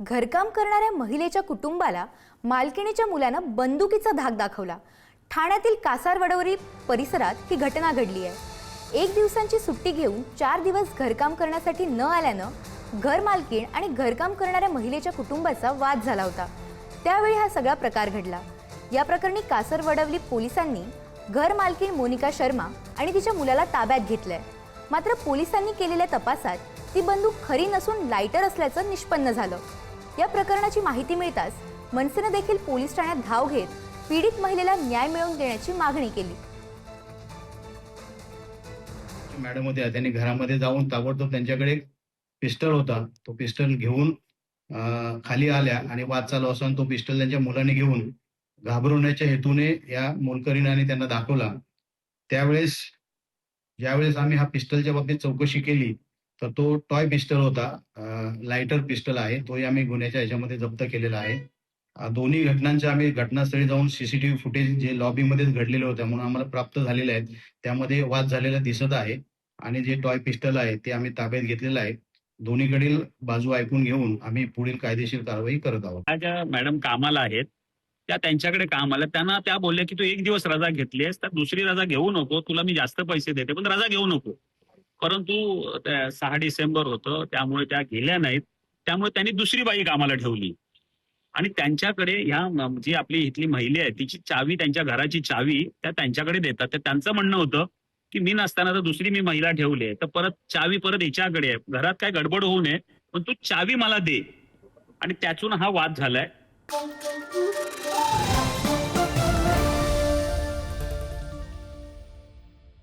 घरकाम करणाऱ्या महिलेच्या कुटुंबाला मालकिणीच्या मुलानं बंदुकीचा धाक दाखवला. ठाण्यातील कासारवडवरी परिसरात ही घटना घडली आहे. एक दिवसांची सुट्टी घेऊन चार दिवस घरकाम करण्यासाठी न आल्यानं घर मालकीण आणि घरकाम करणाऱ्या महिलेच्या कुटुंबाचा वाद झाला होता. त्यावेळी हा सगळा प्रकार घडला. या प्रकरणी कासरवडवली पोलिसांनी घर मालकीण मोनिका शर्मा आणि तिच्या मुलाला ताब्यात घेतलंय. मात्र पोलिसांनी केलेल्या तपासात ती बंदूक खरी नसून लायटर असल्याचं निष्पन्न झालं. या प्रकरणाची माहिती मिळताच मनसेनं देखील पोलीस ठाण्यात धाव घेत पीडित महिलेला न्याय मिळवून देण्याची मागणी केली. मॅडम होत्या त्यांनी घरामध्ये जाऊन ताबडतोब त्यांच्याकडे पिस्टल होता. तो पिस्टल घेऊन खाली आल्या आणि वाद चालू असून तो पिस्टल त्यांच्या मुलाने घेऊन घाबरवण्याच्या हेतूने या मोलकरीणाने त्यांना दाखवला. त्यावेळेस ज्यावेळेस आम्ही हा पिस्टलच्या बाबतीत चौकशी केली तर तो टॉय पिस्टल होता लायटर पिस्टल आहे तोही आम्ही गुन्ह्याच्या ह्याच्यामध्ये जप्त केलेला आहे. दोन्ही घटनांच्या आम्ही घटनास्थळी जाऊन सीसीटीव्ही फुटेज जे लॉबीमध्येच घडलेले होते म्हणून आम्हाला प्राप्त झालेले आहेत त्यामध्ये वाद झालेला दिसत आहे. आणि जे टॉय पिस्टल आहे ते आम्ही ताब्यात घेतलेलं आहे. दोन्हीकडील बाजू ऐकून घेऊन आम्ही पुढील कायदेशीर कारवाई करत आहोत. ज्या मॅडम कामाला आहेत त्या त्यांच्याकडे काम आल्या त्यांना त्या बोलल्या की तू एक दिवस रजा घेतलीस तर दुसरी रजा घेऊ नको तुला मी जास्त पैसे देते पण रजा घेऊ नको. परंतु सहा डिसेंबर होतं त्यामुळे त्या गेल्या नाहीत. त्यामुळे त्यांनी दुसरी बाई कामाला ठेवली. आणि त्यांच्याकडे ह्या जी आपली इथली महिला आहे तिची चावी त्यांच्या घराची चावी त्या त्यांच्याकडे देतात. तर त्यांचं म्हणणं होतं की मी नसताना तर दुसरी मी महिला ठेवली आहे. तर परत चावी परत हिच्याकडे आहे. घरात काय गडबड होऊ नये पण तू चावी मला दे. आणि त्यातून हा वाद झालाय.